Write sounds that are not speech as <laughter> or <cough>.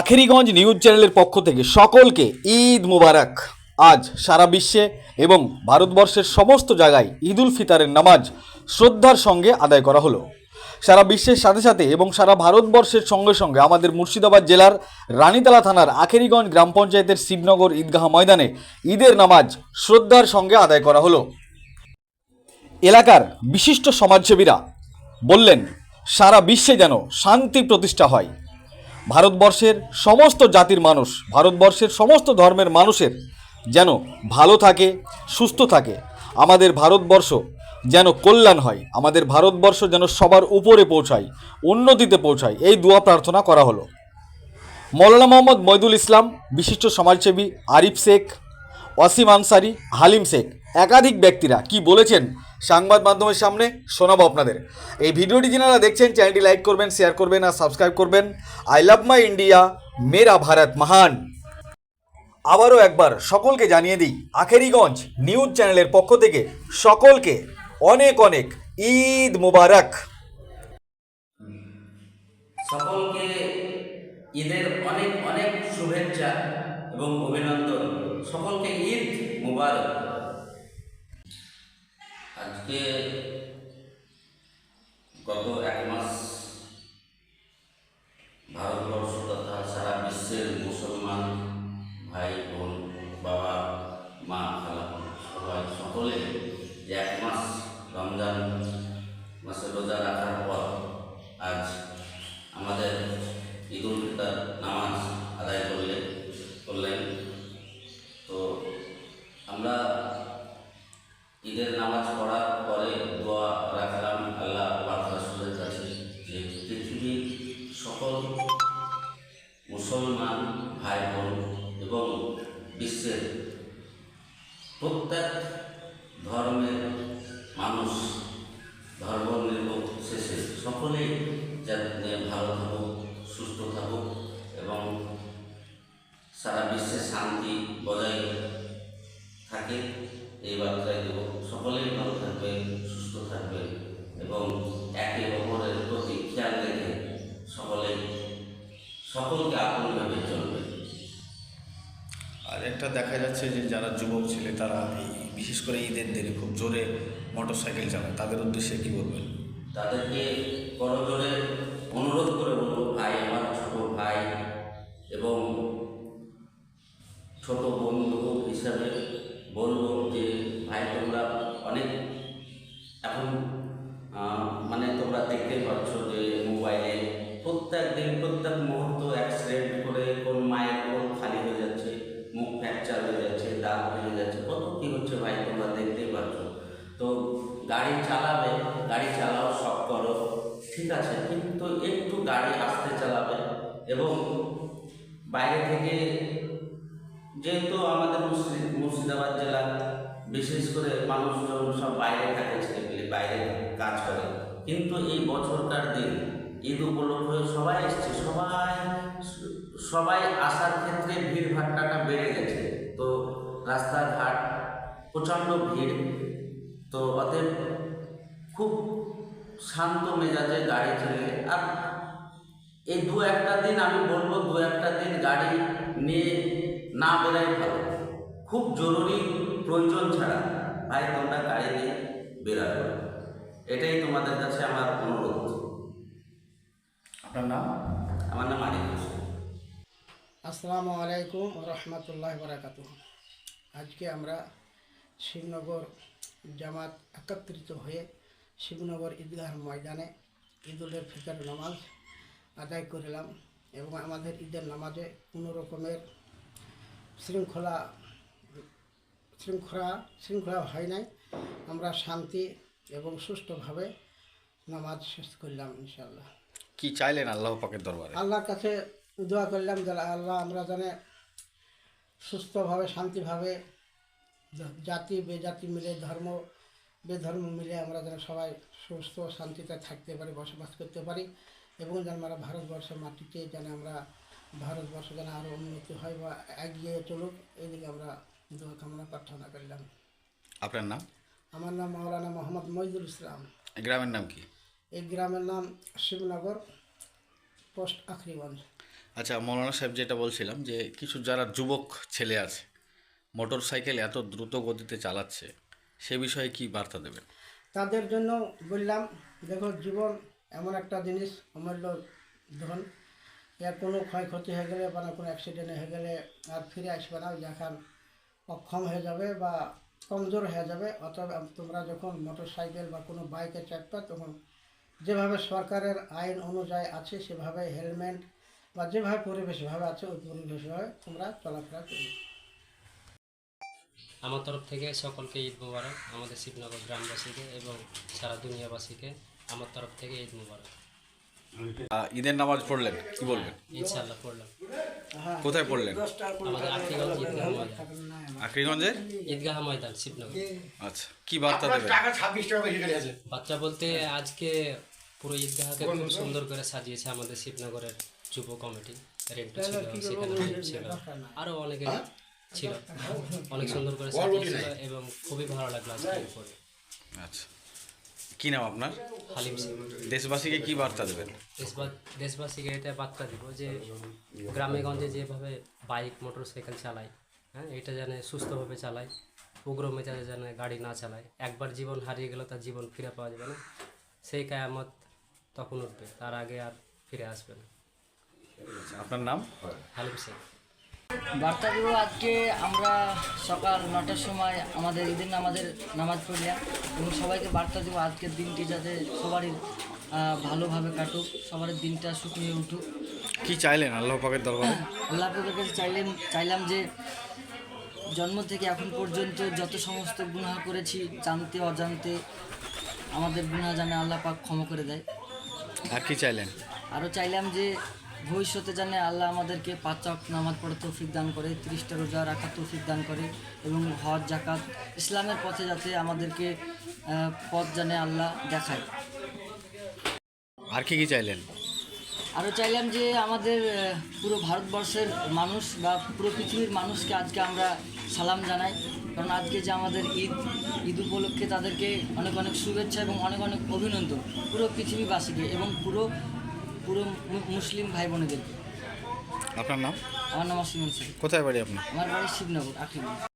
Akheriganj news চ্যানেলের পক্ষ থেকে সকলকে ঈদ মুবারক। আজ সারা বিশ্বে এবং ভারতবর্ষের সমস্ত জায়গায় ঈদ উল ফিতরের নামাজ শ্রদ্ধার সঙ্গে আদায় করা হলো। সারা বিশ্বের সাথে সাথে এবং সারা ভারতবর্ষের সঙ্গে সঙ্গে আমাদের মুর্শিদাবাদ জেলার রানীতলা থানার আখেরিগঞ্জ গ্রাম পঞ্চায়েতের শিবনগর ঈদগাহ ময়দানে ঈদের নামাজ শ্রদ্ধার সঙ্গে আদায় করা হলো। এলাকার বিশিষ্ট সমাজসেবীরা বললেন, সারা বিশ্বে যেন শান্তি প্রতিষ্ঠা হয়। ভারতবর্ষের সমস্ত জাতির মানুষ, ভারতবর্ষের সমস্ত ধর্মের মানুষের যেন ভালো থাকে, সুস্থ থাকে। আমাদের ভারতবর্ষ যেন কল্যাণ হয়, আমাদের ভারতবর্ষ যেন সবার উপরে পৌঁছায়, উন্নতিতে পৌঁছায়, এই দোয়া প্রার্থনা করা হলো। মৌলানা মোহাম্মদ মইদুল ইসলাম, বিশিষ্ট সমাজসেবী আরিফ শেখ, ওয়াসিম আনসারি, হালিম শেখ, একাধিক ব্যক্তিরা কি বলেছেন সংবাদ মাধ্যমের সামনে শোনাবো আপনাদের। এই ভিডিওটি যারা দেখছেন, চ্যানেলটি লাইক করবেন, শেয়ার করবেন আর সাবস্ক্রাইব করবেন। আই লাভ মাই ইন্ডিয়া, মেরা ভারত মহান। আবারও একবার সকলকে জানিয়ে দিই, আখেরিগঞ্জ নিউজ চ্যানেলের পক্ষ থেকে সকলকে অনেক অনেক ঈদ মুবারক। সকলকে ঈদের অনেক অনেক শুভেচ্ছা এবং অভিনন্দন। সকলকে ঈদ মুবারক। আজকে গত এক মাস ভারতবর্ষ তথা সারা বিশ্বের মুসলমান ভাই, বোন, বাবা, মা, খালা সবাই সকলে যে এক মাস রমজান মাসে রোজা রাখার পর আজ আমাদের ঈদ উল ফিতর নামাজ আদায় করলে, করলেন। তো আমরা ঈদের নামাজ পড়ার পরে দোয়া রাখলাম আল্লাহ রাসূলের কাছে যে পৃথিবীর সকল মুসলমান ভাই বোন এবং বিশ্বের প্রত্যেক ধর্মের মানুষ ধর্ম নির্বিশেষে সকলেই যাতে ভালো থাকুক, সুস্থ থাকুক এবং সারা বিশ্বে শান্তি বজায় থাকে, এই বার্তায় দেব। সকলেই ভালো থাকবে সুস্থ থাকবে এবং একে অপরের প্রতি খেয়াল রেখে সকলেই সকলকে আপনভাবে চলবে। আর একটা দেখা যাচ্ছে যে যারা যুবক ছেলে তারা এই বিশেষ করে ঈদের দিনে খুব জোরে মোটর সাইকেল চালায়। তাদের উদ্দেশ্যে কি বলবেন? তাদেরকে করজোরে অনুরোধ করে বলব ভাই আমার ছোট ভাই এবং ছোট বন্ধু হিসাবে তো গাড়ি চালাবে, গাড়ি চালাও, সব করো। ঠিক আছে, কিন্তু একটু গাড়ি আস্তে চালাবে এবং বাইরে থেকে যেহেতু আমাদের মুর্শিদ, মুর্শিদাবাদ জেলা, বিশেষ করে মানুষজন সব বাইরে থাকে ছেলেপিলে বাইরে কাজ করে। কিন্তু এই বছরকার দিন, ঈদ উপলক্ষে সবাই এসছে, সবাই সবাই আসার ক্ষেত্রে ভিড় ভাট্টাটা বেড়ে গেছে। তো রাস্তাঘাট প্রচণ্ড ভিড়। তো অতএব খুব শান্ত মেজাজে গাড়ি চলে আর এই দু একটা দিন আমি বলব দু একটা দিন গাড়ি নিয়ে না বেরাই ভালো। খুব জরুরি প্রয়োজন ছাড়া। ভাই তোমরা গাড়ি নিয়ে বেরাবে। এটাই তোমাদের কাছে আমার অনুরোধ। আপনার নাম? আমার নাম আরিফ হোসেন। আসসালামু আলাইকুম রহমতুল্লাহ বারাকাতু আজকে আমরা শিবনগর জামাত একত্রিত হয়ে শিবনগর ঈদগাহ ময়দানে ঈদুলের ফিতর নামাজ আদায় করলাম এবং আমাদের ঈদের নামাজে কোনো রকমের শৃঙ্খলা শৃঙ্খলা শৃঙ্খলা হয় নাই। আমরা শান্তি এবং সুষ্ঠুভাবে নামাজ শেষ করলাম ইনশাল্লাহ কি চাইলেন আল্লাহ পাকের দরবারে? আল্লাহর কাছে দোয়া করলাম যে আল্লাহ আমরা জানে সুস্থভাবে শান্তিভাবে জাতি বেজাতি মিলে ধর্ম বেধর্ম মিলে আমরা যেন সবাই সুস্থ শান্তিতে থাকতে পারি বসবাস করতে পারি এবং যেন আমরা ভারতবর্ষের মাটিতে যেন আমরা ভারতবর্ষ যেন আরও উন্নতি হয় বা এগিয়ে চলুক এদিকে আমরা দোয়া কামনা প্রার্থনা করলাম। আপনার নাম? আমার নাম মাওলানা মোহাম্মদ মহিদুল ইসলাম। গ্রামের নাম কি? এই গ্রামের নাম শিবনগর পোস্ট আখরিগঞ্জ। আচ্ছা মৌলানা সাহেব যেটা বলছিলাম যে কিছু যারা যুবক ছেলে আছে মোটর সাইকেল এত দ্রুত গতিতে চালাচ্ছে, সে বিষয়ে কি বার্তা দেবেন? তাদের জন্য বললাম, দেখো, জীবন এমন একটা জিনিস, অমূল্য ধন। এর কোনো ক্ষয়ক্ষতি হয়ে গেলে বা না কোনো অ্যাক্সিডেন্ট হয়ে গেলে আর ফিরে আসবে না যখন অক্ষম হয়ে যাবে বা কমজোর হয়ে যাবে। অতএব তোমরা যখন মোটর সাইকেল বা কোনো বাইকে চাপবে, তখন যেভাবে সরকারের আইন অনুযায়ী আছে, সেভাবে হেলমেট বা যেভাবে পরিবেশভাবে আছে, ওই পরিবেশভাবে তোমরা চলাফেরা করবে। আমার তরফ থেকে সকলকে ঈদ মুবারক আমাদের শিবনগর গ্রামবাসীকে এবং সারা দুনিয়াবাসীকে আমার তরফ থেকে ঈদ মুবারক। ঈদের নামাজ পড়লেন কি বলবেন? ইনশাল্লাহ পড়লাম। কোথায় পড়লেন? আমাদের আখরিগঞ্জ ঈদগাহ ময়দান। আখরিগঞ্জের ঈদগাহ ময়দান শিবনগর। আচ্ছা কি বার্তা দেবেন? বাচ্চা বলতে আজকে পুরো ঈদগাহকে খুব সুন্দর করে সাজিয়েছে আমাদের শিবনগরের যুব কমিটি। রেন্টু ছিল সেখানে ছিল। আরও অনেকে ছিল। <laughs> অনেক সুন্দর করে সাজিয়েছিল এবং খুবই ভালো লাগল আজকে আচ্ছা। কি নাম আপনার? হালিম সিং। দেশবাসীকে কি বার্তা দেবেন? দেশবাসীকে এটা বার্তা দিব যে গ্রামে গঞ্জে যেভাবে বাইক মোটর সাইকেল চালায় হ্যাঁ এটা যেন সুস্থভাবে চালায় উগ্র মেজাজে যেন গাড়ি না চালায় একবার জীবন হারিয়ে গেলে তার জীবন ফিরে পাওয়া যাবে না সেই কায়ামত তখন উঠবে তার আগে আর ফিরে আসবে না। আচ্ছা, আপনার নাম? হালিম সিং। বার্তা দেবো আজকে আমরা সকাল নটার সময় আমাদের ঈদের নামাজের নামাজ পড়লাম এবং সবাইকে বার্তা দেবো আজকের দিনটি যাতে সবারই ভালোভাবে কাটুক সবার দিনটা শুকিয়ে উঠুক। কি চাইলেন আল্লাহ পাকের দরবারে? আল্লাহ পাকের কাছে চাইলেন চাইলাম যে জন্ম থেকে এখন পর্যন্ত যত সমস্ত গুনাহ করেছি জানতে অজান্তে আমাদের গুনাহ জানে আল্লাহ পাক ক্ষমা করে দেয়। আর কি চাইলেন? আরও চাইলাম যে ভবিষ্যতে জানে আল্লাহ আমাদেরকে পাঁচ নামাজ পড়ে তৌফিক দান করে তিরিশটা রোজা রাখার তৌফিক দান করে এবং হজ জাকাত ইসলামের পথে যাতে আমাদেরকে পথ জানে আল্লাহ দেখায়। আর কি কি চাইলেন? আরও চাইলাম যে আমাদের পুরো ভারতবর্ষের মানুষ বা পুরো পৃথিবীর মানুষকে আজকে আমরা সালাম জানাই। কারণ আজকে যে আমাদের ঈদ ঈদ উপলক্ষে তাদেরকে অনেক অনেক শুভেচ্ছা এবং অনেক অনেক অভিনন্দন পুরো পৃথিবীবাসীকে এবং পুরো পুরো মুসলিম ভাই বোনেদেরকে। আপনার নাম? আমার নাম অসীমন স্যার কোথায় বাড়ি আপনার? আমার বাড়ি শিবনগর আখিম